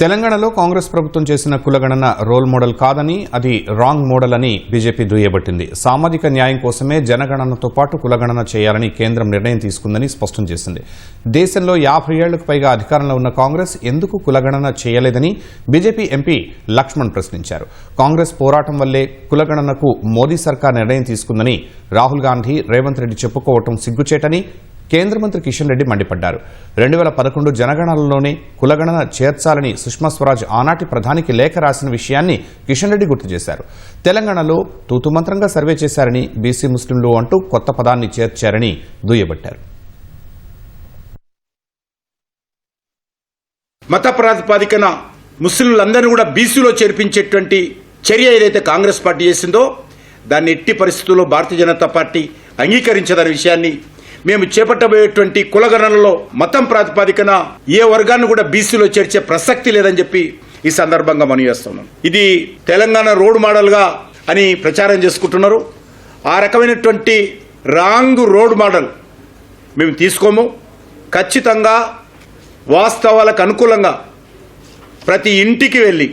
తెలంగాణలో కాంగ్రెస్ ప్రభుత్వం చేసిన కులగణన రోల్ మోడల్ కాదని అది రాంగ్ మోడల్ అని బీజేపీ దుయ్యబట్టింది. సామాజిక న్యాయం కోసమే జనగణనతో పాటు కులగణన చేయాలని కేంద్రం నిర్ణయం తీసుకుందని స్పష్టం చేసింది. దేశంలో యాభై ఏళ్ళకు పైగా అధికారంలో ఉన్న కాంగ్రెస్ ఎందుకు కులగణన చేయలేదని బీజేపీ ఎంపీ లక్ష్మణ్ ప్రశ్నించారు. కాంగ్రెస్ పోరాటం వల్లే కులగణనకు మోదీ సర్కార్ నిర్ణయం తీసుకుందని రాహుల్ గాంధీ రేవంత్ రెడ్డి చెప్పుకోవటం సిగ్గుచేటని కేంద్ర మంత్రి కిషన్ రెడ్డి మండిపడ్డారు. రెండు వేల పదకొండు జనగణనలోనే కులగణన చేర్చాలని సుష్మా స్వరాజ్ ఆనాటి ప్రధానికి లేఖ రాసిన విషయాన్ని కిషన్ రెడ్డి గుర్తు చేశారు. తెలంగాణలో తూతుమంత్రంగా సర్వే చేశారని బీసీ ముస్లింలు అంటూ కొత్త పదాన్ని చేర్చారని దుయ్యబట్టారు. మత ప్రాతిపాదికన ముస్లింలందరినీ కూడా బీసీలో చేర్పించేటువంటి చర్య ఏదైతే కాంగ్రెస్ పార్టీ చేసిందో దాన్ని ఎట్టి పరిస్థితుల్లో భారతీయ జనతా పార్టీ అంగీకరించదనే విషయాన్ని మేము చేపట్టబోయేటువంటి కులగణనలో మతం ప్రాతిపాదికన ఏ వర్గాన్ని కూడా బీసీలో చేర్చే ప్రసక్తి లేదని చెప్పి ఈ సందర్భంగా మనం చేస్తున్నాం. ఇది తెలంగాణ రోడ్ మోడల్గా అని ప్రచారం చేసుకుంటున్నారు. ఆ రకమైనటువంటి రాంగ్ రోడ్ మోడల్ మేము తీసుకోము. ఖచ్చితంగా వాస్తవాలకు అనుకూలంగా ప్రతి ఇంటికి వెళ్ళి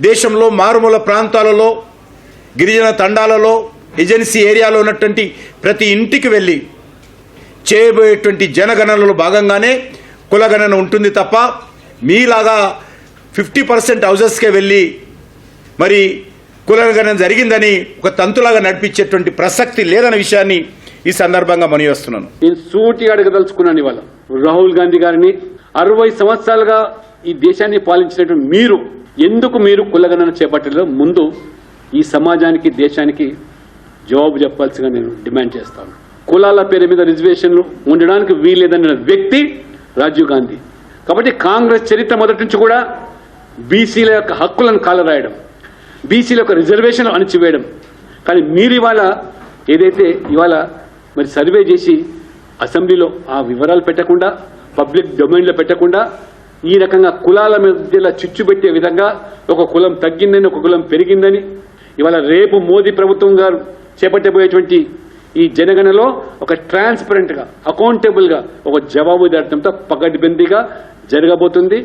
దేశంలో మారుమూల ప్రాంతాలలో గిరిజన తండాలలో ఏజెన్సీ ఏరియాలో ఉన్నటువంటి ప్రతి ఇంటికి వెళ్ళి చేయబోయేటువంటి జనగణనలో భాగంగానే కులగణన ఉంటుంది తప్ప మీలాగా ఫిఫ్టీ పర్సెంట్ హౌజెస్కే వెళ్ళి మరి కులగణన జరిగిందని ఒక తంతులాగా నడిపించేటువంటి ప్రసక్తి లేదన్న విషయాన్ని ఈ సందర్భంగా మని వస్తున్నాను. నేను సూటి అడగదలుచుకున్నాను ఇవాళ. రాహుల్ గాంధీ గారిని అరవై సంవత్సరాలుగా ఈ దేశాన్ని పాలించినటువంటి మీరు ఎందుకు మీరు కులగణన చేపట్టలేదు ముందు ఈ సమాజానికి దేశానికి జవాబు చెప్పాల్సిగా నేను డిమాండ్ చేస్తాను. కులాల పేరు మీద రిజర్వేషన్లు ఉండడానికి వీల్లేదన్న వ్యక్తి రాజీవ్ గాంధీ. కాబట్టి కాంగ్రెస్ చరిత్ర మొదటి నుంచి కూడా బీసీల యొక్క హక్కులను కాలరాయడం బీసీల యొక్క రిజర్వేషన్లు అణిచివేయడం. కానీ మీరు ఇవాళ ఏదైతే ఇవాళ మరి సర్వే చేసి అసెంబ్లీలో ఆ వివరాలు పెట్టకుండా పబ్లిక్ డొమైన్లో పెట్టకుండా ఈ రకంగా కులాల మధ్యలో చిచ్చు పెట్టే విధంగా ఒక కులం తగ్గిందని ఒక కులం పెరిగిందని ఇవాళ రేపు మోదీ ప్రభుత్వం గారు చేపట్టబోయేటువంటి ఈ జనగణలో ఒక ట్రాన్స్పరెంట్గా అకౌంటబుల్గా ఒక జవాబుదారితంతో పకడ్బందీగా జరగబోతుంది.